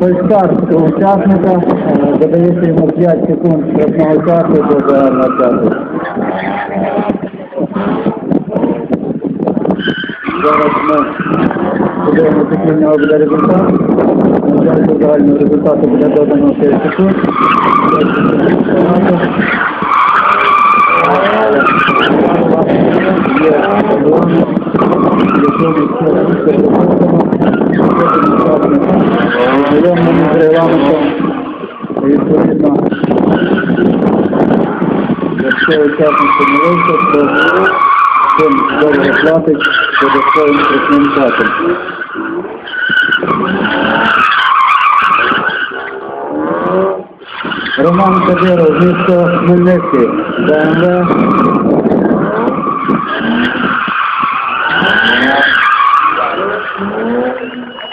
Фальстарт у учасника е, додається йому 5 секунд штрафного часу до загального часу. Зараз ми подивимося, який в нього буде результат. На жаль, до загального результату буде додано 5 секунд. Відповідно, якщо учасник помилився, то цим добре платить додатковим страшним часом. Роман Кадиров, місто Хмельницький, Thank you.